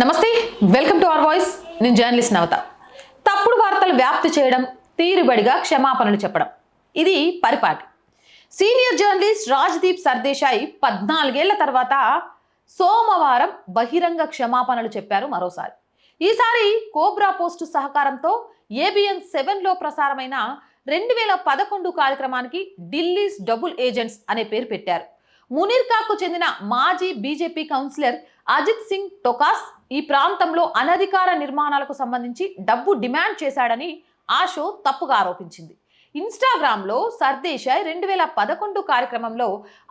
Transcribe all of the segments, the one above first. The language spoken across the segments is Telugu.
నమస్తే వెల్కమ్ టు అవర్ వాయిస్ నేను జర్నలిస్ట్ నవత. తప్పుడు వార్తలు వ్యాప్తి చేయడం తీరుబడిగా క్షమాపణలు చెప్పడం. ఇది పరిపాటి. సీనియర్ జర్నలిస్ట్ రాజ్దీప్ సర్దేశాయి పద్నాలుగేళ్ళ తర్వాత సోమవారం బహిరంగ క్షమాపణలు చెప్పారు మరోసారి. ఈసారి కోబ్రా పోస్టు సహకారంతో ఏబిఎన్ సెవెన్లో ప్రసారమైన రెండు వేల పదకొండు కార్యక్రమానికి ఢిల్లీస్ డబుల్ ఏజెంట్స్ అనే పేరు పెట్టారు. మునీర్కాకు చెందిన మాజీ బీజేపీ కౌన్సిలర్ అజిత్ సింగ్ టొకాస్ ఈ ప్రాంతంలో అనధికార నిర్మాణాలకు సంబంధించి డబ్బు డిమాండ్ చేశాడని ఆ షో తప్పుగా ఆరోపించింది. ఇన్స్టాగ్రామ్లో సర్దేశాయ్ రెండు వేల పదకొండు కార్యక్రమంలో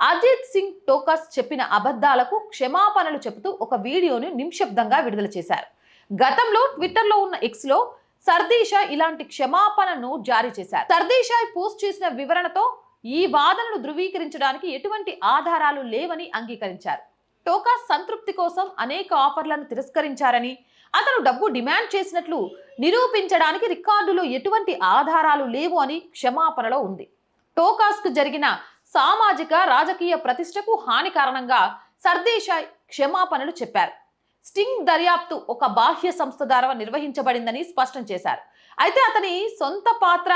అజిత్ సింగ్ టోకస్ చెప్పిన అబద్ధాలకు క్షమాపణలు చెబుతూ ఒక వీడియోను నిమిషబ్దంగా విడుదల చేశారు. గతంలో ట్విట్టర్లో ఉన్న ఎక్స్లో సర్దేశాయ్ ఇలాంటి క్షమాపణను జారీ చేశారు. సర్దేశాయ్ పోస్ట్ చేసిన వివరణతో ఈ వాదనను ధృవీకరించడానికి ఎటువంటి ఆధారాలు లేవని అంగీకరించారు. టోకా సంతృప్తి కోసం అనేక ఆఫర్లను తిరస్కరించారని అతను డబ్బు డిమాండ్ చేసినట్లు నిరూపించడానికి రికార్డులో ఎటువంటి ఆధారాలు లేవు అని క్షమాపణలో ఉంది. టోకాస్కు జరిగిన సామాజిక రాజకీయ ప్రతిష్టకు హాని కారణంగా సర్దేశాయ్ క్షమాపణలు చెప్పారు. స్టింగ్ దర్యాప్తు ఒక బాహ్య సంస్థ ద్వారా నిర్వహించబడిందని స్పష్టం చేశారు. అయితే అతని సొంత పాత్ర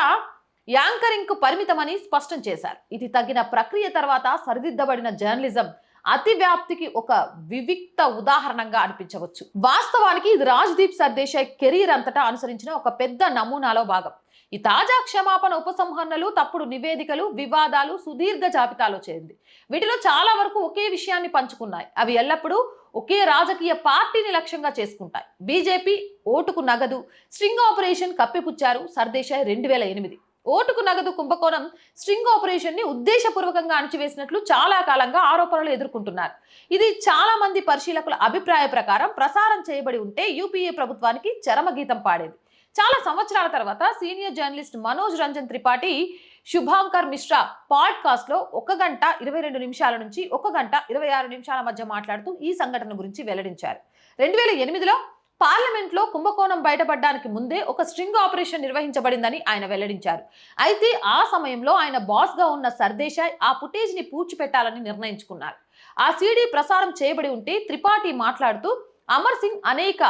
యాంకరింగ్కు పరిమితమని స్పష్టం చేశారు. ఇది తగిన ప్రక్రియ తర్వాత సరిదిద్దబడిన జర్నలిజం అతి వ్యాప్తికి ఒక వివిక్త ఉదాహరణగా అనిపించవచ్చు. వాస్తవానికి ఇది రాజ్దీప్ సర్దేశాయ్ కెరీర్ అంతటా అనుసరించిన ఒక పెద్ద నమూనాలో భాగం. ఈ తాజా క్షమాపణ ఉపసంహరణలు తప్పుడు నివేదికలు వివాదాలు సుదీర్ఘ జాబితాలో చేరింది. వీటిలో చాలా వరకు ఒకే విషయాన్ని పంచుకున్నాయి. అవి ఎల్లప్పుడూ ఒకే రాజకీయ పార్టీని లక్ష్యంగా చేసుకుంటాయి. బీజేపీ ఓటుకు నగదు స్ట్రింగ్ ఆపరేషన్ కప్పిపుచ్చారు సర్దేశాయ్ రెండు వేల ఎనిమిది. ఓటుకు నగదు కుంభకోణం స్ట్రింగ్ ఆపరేషన్ని ఉద్దేశపూర్వకంగా అణచివేసినట్లు చాలా కాలంగా ఆరోపణలు ఎదుర్కొంటున్నారు. ఇది చాలా మంది పరిశీలకుల అభిప్రాయ ప్రకారం ప్రసారం చేయబడి ఉంటే యూపీఏ ప్రభుత్వానికి చరమగీతం పాడేది. చాలా సంవత్సరాల తర్వాత సీనియర్ జర్నలిస్ట్ మనోజ్ రంజన్ త్రిపాఠి శుభాంకర్ మిశ్రా పాడ్కాస్ట్లో ఒక గంట ఇరవై రెండు నిమిషాల నుంచి ఒక గంట ఇరవై ఆరు నిమిషాల మధ్య మాట్లాడుతూ ఈ సంఘటన గురించి వెల్లడించారు. రెండు వేల ఎనిమిదిలో పార్లమెంట్లో కుంభకోణం బయటపడడానికి ముందే ఒక స్ట్రింగ్ ఆపరేషన్ నిర్వహించబడిందని ఆయన వెల్లడించారు. అయితే ఆ సమయంలో ఆయన బాస్గా ఉన్న సర్దేశాయ్ ఆ ఫుటేజ్ని పూడ్చిపెట్టాలని నిర్ణయించుకున్నారు. ఆ సీడీ ప్రసారం చేయబడి ఉంటే త్రిపాఠి మాట్లాడుతూ అమర్ సింగ్ అనేక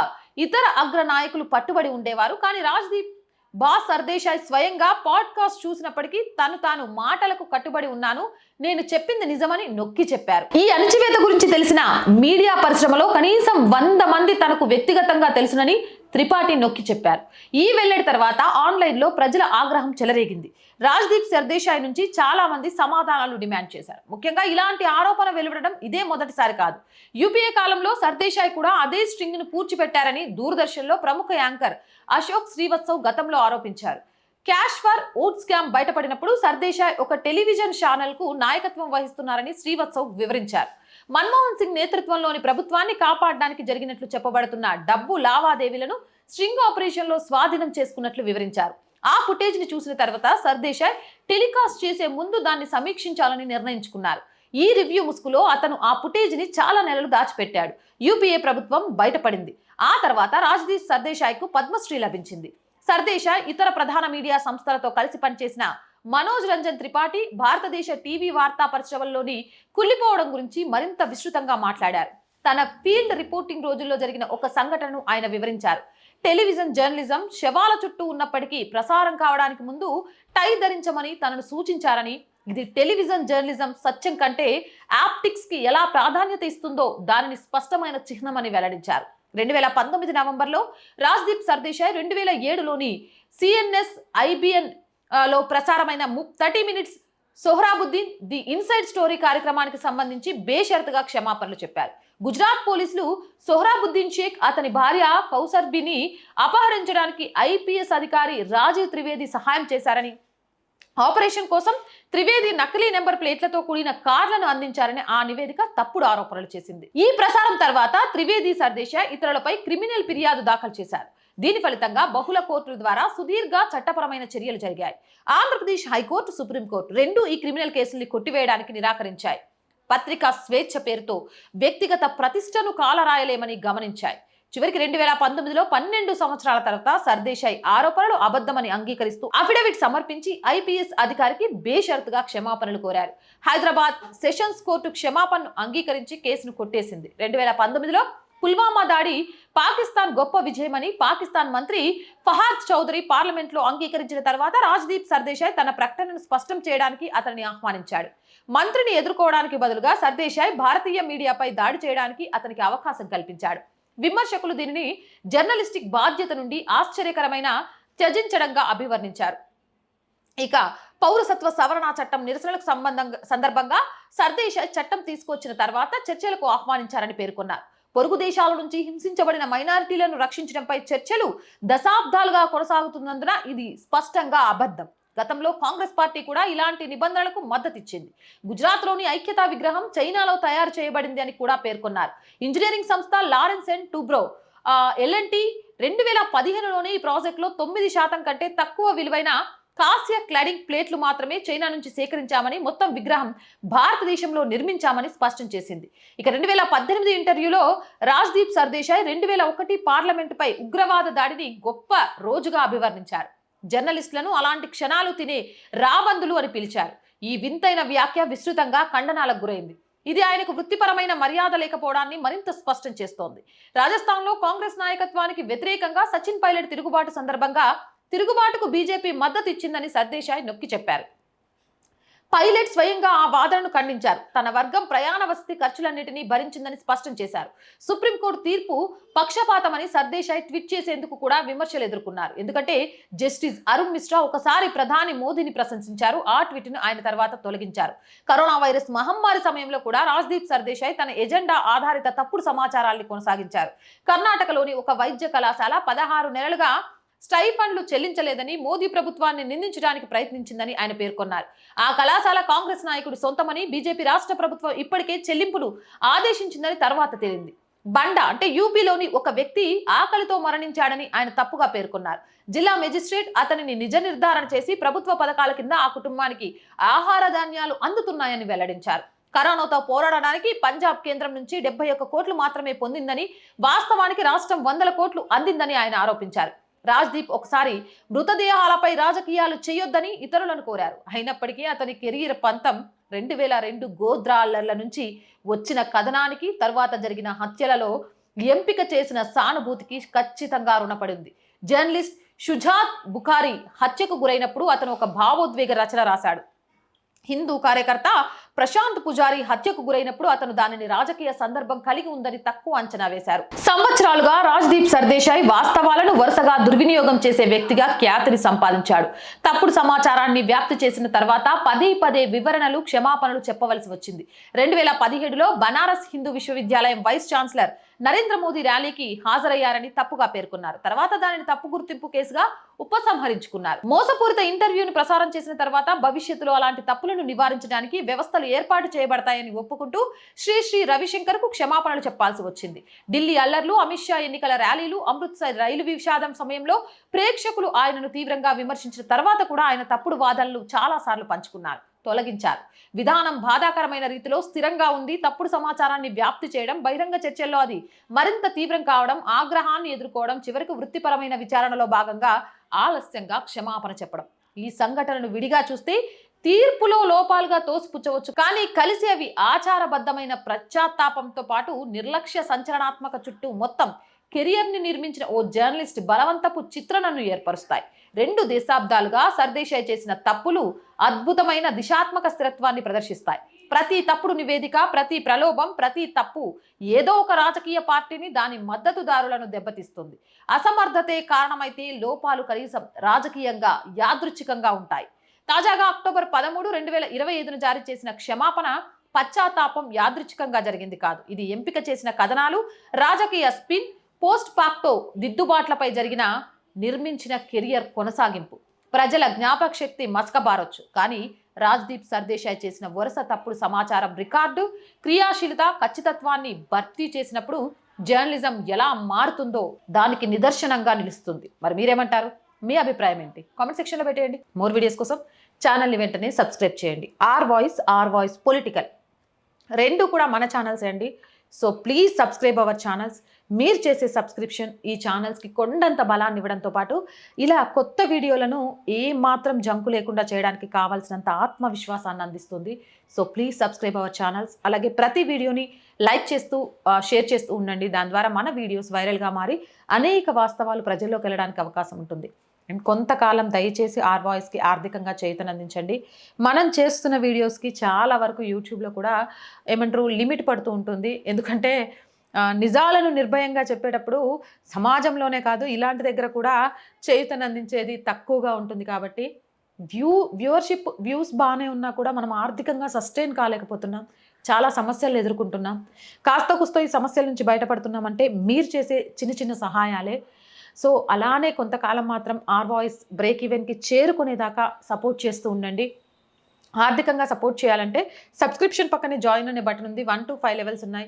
ఇతర అగ్ర నాయకులు పట్టుబడి ఉండేవారు కానీ రాజ్దీప్ బాస్ సర్దేశాయ్ స్వయంగా పాడ్కాస్ట్ చూసినప్పటికీ తను తాను మాటలకు కట్టుబడి ఉన్నాను. నేను చెప్పింది నిజమని నొక్కి చెప్పారు. ఈ అణచివేత గురించి తెలిసిన మీడియా పరిశ్రమలో కనీసం వంద మంది తనకు వ్యక్తిగతంగా తెలుసునని త్రిపాఠి నొక్కి చెప్పారు. ఈ వెల్లడి తర్వాత ఆన్లైన్లో ప్రజల ఆగ్రహం చెలరేగింది. రాజ్దీప్ సర్దేశాయ్ నుంచి చాలా మంది సమాధానాలు డిమాండ్ చేశారు. ముఖ్యంగా ఇలాంటి ఆరోపణ వెలువడడం ఇదే మొదటిసారి కాదు. యూపీఏ కాలంలో సర్దేశాయ్ కూడా అదే స్ట్రింగ్ను పూడ్చిపెట్టారని దూరదర్శన్లో ప్రముఖ యాంకర్ అశోక్ శ్రీవత్సవ్ గతంలో ఆరోపించారు. క్యాష్ ఫర్ ఓట్ స్కామ్ బయటపడినప్పుడు సర్దేశాయ్ ఒక టెలివిజన్ ఛానల్కు నాయకత్వం వహిస్తున్నారని శ్రీవత్సవ్ వివరించారు. మన్మోహన్ సింగ్ నేతృత్వంలోని ప్రభుత్వాన్ని కాపాడడానికి జరిగినట్లు చెప్పబడుతున్న డబ్బు లావాదేవీలను స్ట్రింగ్ ఆపరేషన్లో స్వాధీనం చేసుకున్నట్లు వివరించారు. ఆ ఫుటేజ్ని చూసిన తర్వాత సర్దేశాయ్ టెలికాస్ట్ చేసే ముందు దాన్ని సమీక్షించాలని నిర్ణయించుకున్నారు. ఈ రివ్యూ ముసుగులో అతను ఆ ఫుటేజ్ని చాలా నెలలు దాచిపెట్టాడు. యూపీఏ ప్రభుత్వం బయటపడింది. ఆ తర్వాత రాజ్దీప్ సర్దేశాయ్కు పద్మశ్రీ లభించింది. సర్దేశాయ్ ఇతర ప్రధాన మీడియా సంస్థలతో కలిసి పనిచేసిన మనోజ్ రంజన్ త్రిపాఠి భారతదేశ టీవీ వార్తా పరిశ్రమల్లోని కుళ్ళిపోవడం గురించి మరింత విస్తృతంగా మాట్లాడారు. తన ఫీల్డ్ రిపోర్టింగ్ రోజుల్లో జరిగిన ఒక సంఘటనను ఆయన వివరించారు. టెలివిజన్ జర్నలిజం శవాల చుట్టూ ఉన్నప్పటికీ ప్రసారం కావడానికి ముందు టై ధరించమని తనను సూచించారని ఇది టెలివిజన్ జర్నలిజం సత్యం కంటే యాప్టిక్స్కి ఎలా ప్రాధాన్యత ఇస్తుందో దానిని స్పష్టమైన చిహ్నమని వెల్లడించారు. రెండు వేల పంతొమ్మిది నవంబర్లో రాజ్దీప్ సర్దేశాయ్ రెండు వేల ఏడులోని సిఎన్ఎస్ ఐబిఎన్ లో ప్రసారమైన thirty minutes Sohrabuddin the inside story కార్యక్రమానికి సంబంధించి బేషరతుగా క్షమాపణలు చెప్పారు. గుజరాత్ పోలీసులు సోహరాబుద్దీన్ షేక్ అతని భార్య కౌసర్బిని అపహరించడానికి ఐపీఎస్ అధికారి రాజీవ్ త్రివేది సహాయం చేశారని ఆపరేషన్ కోసం త్రివేది నకిలీ నెంబర్ ప్లేట్లతో కూడిన కార్లను అందించారని ఆ నివేదిక తప్పుడు ఆరోపణలు చేసింది. ఈ ప్రసారం తర్వాత త్రివేది సర్దేశ ఇతరులపై క్రిమినల్ ఫిర్యాదు దాఖలు చేశారు. దీని ఫలితంగా బహుళ కోర్టుల ద్వారా సుదీర్ఘ చట్టపరమైన చర్యలు జరిగాయి. ఆంధ్రప్రదేశ్ హైకోర్టు సుప్రీంకోర్టు రెండు ఈ క్రిమినల్ కేసుల్ని కొట్టివేయడానికి నిరాకరించాయి. పత్రికా స్వేచ్ఛ పేరుతో వ్యక్తిగత ప్రతిష్టను కాలరాయలేమని గమనించాయి. చివరికి రెండు వేల పంతొమ్మిదిలో పన్నెండు సంవత్సరాల తర్వాత సర్దేశాయ్ ఆరోపణలు అబద్ధమని అంగీకరిస్తూ అఫిడవిట్ సమర్పించి ఐపీఎస్ అధికారికి బేషరతుగా క్షమాపణలు కోరారు. హైదరాబాద్ సెషన్స్ కోర్టు క్షమాపణను అంగీకరించి కేసును కొట్టేసింది. రెండు వేల పంతొమ్మిదిలో పుల్వామా దాడి పాకిస్తాన్ గొప్ప విజయమని పాకిస్తాన్ మంత్రి ఫహాద్ చౌదరి పార్లమెంట్లో అంగీకరించిన తర్వాత రాజ్దీప్ సర్దేశాయ్ తన ప్రకటనను స్పష్టం చేయడానికి అతన్ని ఆహ్వానించాడు. మంత్రిని ఎదుర్కోవడానికి బదులుగా సర్దేశాయ్ భారతీయ మీడియాపై దాడి చేయడానికి అతనికి అవకాశం కల్పించాడు. విమర్శకులు దీనిని జర్నలిస్టిక్ బాధ్యత నుండి ఆశ్చర్యకరమైన త్యజించడంగా అభివర్ణించారు. ఇక పౌరసత్వ సవరణ చట్టం నిరసనలకు సంబంధంగా సందర్భంగా సర్దేశ చట్టం తీసుకొచ్చిన తర్వాత చర్చలకు ఆహ్వానించారని పేర్కొన్నారు. పొరుగు దేశాల నుంచి హింసించబడిన మైనారిటీలను రక్షించడంపై చర్చలు దశాబ్దాలుగా కొనసాగుతున్నందున ఇది స్పష్టంగా అబద్ధం. గతంలో కాంగ్రెస్ పార్టీ కూడా ఇలాంటి నిబంధనలకు మద్దతిచ్చింది. గుజరాత్లోని ఐక్యతా విగ్రహం చైనాలో తయారు చేయబడింది అని కూడా పేర్కొన్నారు. ఇంజనీరింగ్ సంస్థ లారెన్స్ అండ్ టూబ్రో ఎల్ఎన్టీ రెండు వేల పదిహేనులోనే ఈ ప్రాజెక్టులో తొమ్మిది శాతం కంటే తక్కువ విలువైన కాస్య క్లాడింగ్ ప్లేట్లు మాత్రమే చైనా నుంచి సేకరించామని మొత్తం విగ్రహం భారతదేశంలో నిర్మించామని స్పష్టం చేసింది. ఇక రెండు వేల పద్దెనిమిది ఇంటర్వ్యూలో రాజ్దీప్ సర్దేశాయ్ రెండు వేల ఒకటి పార్లమెంటుపై ఉగ్రవాద దాడిని గొప్ప రోజుగా అభివర్ణించారు. జర్నలిస్టులను అలాంటి క్షణాలు తినే రాబందులు అని పిలిచారు. ఈ వింతైన వ్యాఖ్య విస్తృతంగా ఖండనాలకు గురైంది. ఇది ఆయనకు వృత్తిపరమైన మర్యాద లేకపోవడాన్ని మరింత స్పష్టం చేస్తోంది. రాజస్థాన్లో కాంగ్రెస్ నాయకత్వానికి వ్యతిరేకంగా సచిన్ పైలట్ తిరుగుబాటు సందర్భంగా తిరుగుబాటుకు బీజేపీ మద్దతు ఇచ్చిందని సర్దేశాయ్ నొక్కి చెప్పారు. పైలట్ స్వయంగా ఆ వాదనను ఖండించారు. తన వర్గం ప్రయాణ వసతి ఖర్చులన్నింటినీ భరించిందని స్పష్టం చేశారు. సుప్రీంకోర్టు తీర్పు పక్షపాతమని సర్దేశాయ్ ట్వీట్ చేసేందుకు కూడా విమర్శలు ఎదుర్కొన్నారు. ఎందుకంటే జస్టిస్ అరుణ్ మిశ్రా ఒకసారి ప్రధాని మోదీని ప్రశంసించారు. ఆ ట్వీట్ను ఆయన తర్వాత తొలగించారు. కరోనా వైరస్ మహమ్మారి సమయంలో కూడా రాజ్దీప్ సర్దేశాయ్ తన ఎజెండా ఆధారిత తప్పుడు సమాచారాన్ని కొనసాగించారు. కర్ణాటకలోని ఒక వైద్య కళాశాల పదహారు నెలలుగా స్టైఫండ్లు చెల్లించలేదని మోదీ ప్రభుత్వాన్ని నిందించడానికి ప్రయత్నించిందని ఆయన పేర్కొన్నారు. ఆ కళాశాల కాంగ్రెస్ నాయకుడి సొంతమని బీజేపీ రాష్ట్ర ప్రభుత్వం ఇప్పటికే చెల్లింపులు ఆదేశించిందని తర్వాత తేలింది. బండ అంటే యూపీలోని ఒక వ్యక్తి ఆకలితో మరణించాడని ఆయన తప్పుగా పేర్కొన్నారు. జిల్లా మెజిస్ట్రేట్ అతనిని నిజ నిర్ధారణ చేసి ప్రభుత్వ పథకాల కింద ఆ కుటుంబానికి ఆహార ధాన్యాలు అందుతున్నాయని వెల్లడించారు. కరోనాతో పోరాడడానికి పంజాబ్ కేంద్రం నుంచి డెబ్బై ఒక్క కోట్లు మాత్రమే పొందిందని వాస్తవానికి రాష్ట్రం వందల కోట్లు అందిందని ఆయన ఆరోపించారు. రాజ్దీప్ ఒకసారి మృతదేహాలపై రాజకీయాలు చేయొద్దని ఇతరులను కోరారు. అయినప్పటికీ అతని కెరీర్ పంతం రెండు వేల రెండు గోద్రాలర్ల నుంచి వచ్చిన కథనానికి తర్వాత జరిగిన హత్యలలో ఎంపిక చేసిన సానుభూతికి ఖచ్చితంగా రుణపడింది. జర్నలిస్ట్ షుజాత్ బుఖారీ హత్యకు గురైనప్పుడు అతను ఒక భావోద్వేగ రచన రాశాడు. హిందూ కార్యకర్త ప్రశాంత్ పుజారి హత్యకు గురైనప్పుడు అతను దానిని రాజకీయ సందర్భం కలిగి ఉందని తక్కువ అంచనా వేశారు. సంవత్సరాలుగా రాజ్దీప్ సర్దేశాయ్ వాస్తవాలను వరుసగా దుర్వినియోగం చేసే వ్యక్తిగా ఖ్యాతిని సంపాదించాడు. తప్పుడు సమాచారాన్ని వ్యాప్తి చేసిన తర్వాత పదే పదే వివరణలు క్షమాపణలు చెప్పవలసి వచ్చింది. రెండు వేల పదిహేడులో బనారస్ హిందూ విశ్వవిద్యాలయం వైస్ ఛాన్సలర్ నరేంద్ర మోదీ ర్యాలీకి హాజరయ్యారని తప్పుగా పేర్కొన్నారు. తర్వాత దానిని తప్పు గుర్తింపు కేసుగా ఉపసంహరించుకున్నారు. మోసపూరిత ఇంటర్వ్యూను ప్రసారం చేసిన తర్వాత భవిష్యత్తులో అలాంటి తప్పులను నివారించడానికి వ్యవస్థలు ఏర్పాటు చేయబడతాయని ఒప్పుకుంటూ శ్రీ శ్రీ రవిశంకర్కు క్షమాపణలు చెప్పాల్సి వచ్చింది. ఢిల్లీ అల్లర్లు అమిత్ షా ఎన్నికల ర్యాలీలు అమృత్సర్ రైలు విషాదం సమయంలో ప్రేక్షకులు ఆయనను తీవ్రంగా విమర్శించిన తర్వాత కూడా ఆయన తప్పుడు వాదనలు చాలా సార్లు పంచుకున్నారు. తొలగించారు విధానం బాధాకరమైన రీతిలో స్థిరంగా ఉంది తప్పుడు సమాచారాన్ని వ్యాప్తి చేయడం బహిరంగ చర్చల్లో అది మరింత తీవ్రం కావడం ఆగ్రహాన్ని ఎదుర్కోవడం చివరికి వృత్తిపరమైన విచారణలో భాగంగా ఆలస్యంగా క్షమాపణ చెప్పడం. ఈ సంఘటనను విడిగా చూస్తే తీర్పులో లోపాలుగా తోసిపుచ్చవచ్చు. కానీ కలిసి అవి ఆచారబద్ధమైన ప్రత్యాత్తాపంతో పాటు నిర్లక్ష్య సంచలనాత్మక చుట్టూ మొత్తం కెరియర్ని నిర్మించిన ఓ జర్నలిస్ట్ బలవంతపు చిత్రణను ఏర్పరుస్తాయి. రెండు దశాబ్దాలుగా సర్దేశాయ్ చేసిన తప్పులు అద్భుతమైన దిశాత్మక స్థిరత్వాన్ని ప్రదర్శిస్తాయి. ప్రతి తప్పుడు నివేదిక ప్రతి ప్రలోభం ప్రతి తప్పు ఏదో ఒక రాజకీయ పార్టీని దాని మద్దతుదారులను దెబ్బతీస్తుంది. అసమర్థతే కారణమైతే లోపాలు కనీసం రాజకీయంగా యాదృచ్ఛికంగా ఉంటాయి. తాజాగా అక్టోబర్ పదమూడు రెండు వేల ఇరవై ఐదున జారీ చేసిన క్షమాపణ పశ్చాత్తాపం యాదృచ్ఛికంగా జరిగింది కాదు. ఇది ఎంపిక చేసిన కథనాలు రాజకీయ స్పిన్ పోస్ట్ పాక్టో దిద్దుబాట్లపై జరిగిన నిర్మించిన కెరియర్ కొనసాగింపు. ప్రజల జ్ఞాపక శక్తి మసకబారొచ్చు. కానీ రాజ్దీప్ సర్దేశాయ్ చేసిన వరుస తప్పుడు సమాచారం రికార్డు క్రియాశీలత ఖచ్చితత్వాన్ని భర్తీ చేసినప్పుడు జర్నలిజం ఎలా మారుతుందో దానికి నిదర్శనంగా నిలుస్తుంది. మరి మీరేమంటారు? మీ అభిప్రాయం ఏంటి? కామెంట్ సెక్షన్లో పెట్టేయండి. మోర్ వీడియోస్ కోసం ఛానల్ని వెంటనే సబ్స్క్రైబ్ చేయండి. R voice R voice political. రెండు కూడా మన ఛానల్స్ అండి. So please subscribe our channels. మీరు చేసే సబ్స్క్రిప్షన్ ఈ ఛానల్స్కి కొండంత బలాన్ని ఇవ్వడంతో పాటు ఇలా కొత్త వీడియోలను ఏ మాత్రం జంకు లేకుండా చేయడానికి కావాల్సినంత ఆత్మవిశ్వాసాన్ని అందిస్తుంది. So please subscribe our channels. అలాగే ప్రతి వీడియోని లైక్ చేస్తూ షేర్ చేస్తూ ఉండండి. దాని ద్వారా మన వీడియోస్ వైరల్గా మారి అనేక వాస్తవాలు ప్రజల్లోకి వెళ్ళడానికి అవకాశం ఉంటుంది. అండ్ కొంతకాలం దయచేసి ఆర్ వాయిస్కి ఆర్థికంగా చేతనందించండి మనం చేస్తున్న వీడియోస్కి చాలా వరకు యూట్యూబ్లో కూడా ఏమంటారు లిమిట్ పడుతూ ఉంటుంది. ఎందుకంటే నిజాలను నిర్భయంగా చెప్పేటప్పుడు సమాజంలోనే కాదు ఇలాంటి దగ్గర కూడా చేతనందించేది తక్కువగా ఉంటుంది కాబట్టి వ్యూ వ్యూవర్షిప్ వ్యూస్ బాగానే ఉన్నా కూడా మనం ఆర్థికంగా సస్టైన్ కాలేకపోతున్నాం చాలా సమస్యలు ఎదుర్కొంటున్నాం. కాస్త కుస్తో ఈ సమస్యల నుంచి బయటపడుతున్నామంటే మీరు చేసే చిన్న చిన్న సహాయాలే. సో అలానే కొంతకాలం మాత్రం ఆర్ వాయిస్ బ్రేక్ ఈవెన్కి చేరుకునేదాకా సపోర్ట్ చేస్తూ ఉండండి. ఆర్థికంగా సపోర్ట్ చేయాలంటే సబ్స్క్రిప్షన్ పక్కనే జాయిన్ అనే బటన్ ఉంది వన్ టు ఫైవ్ లెవెల్స్ ఉన్నాయి.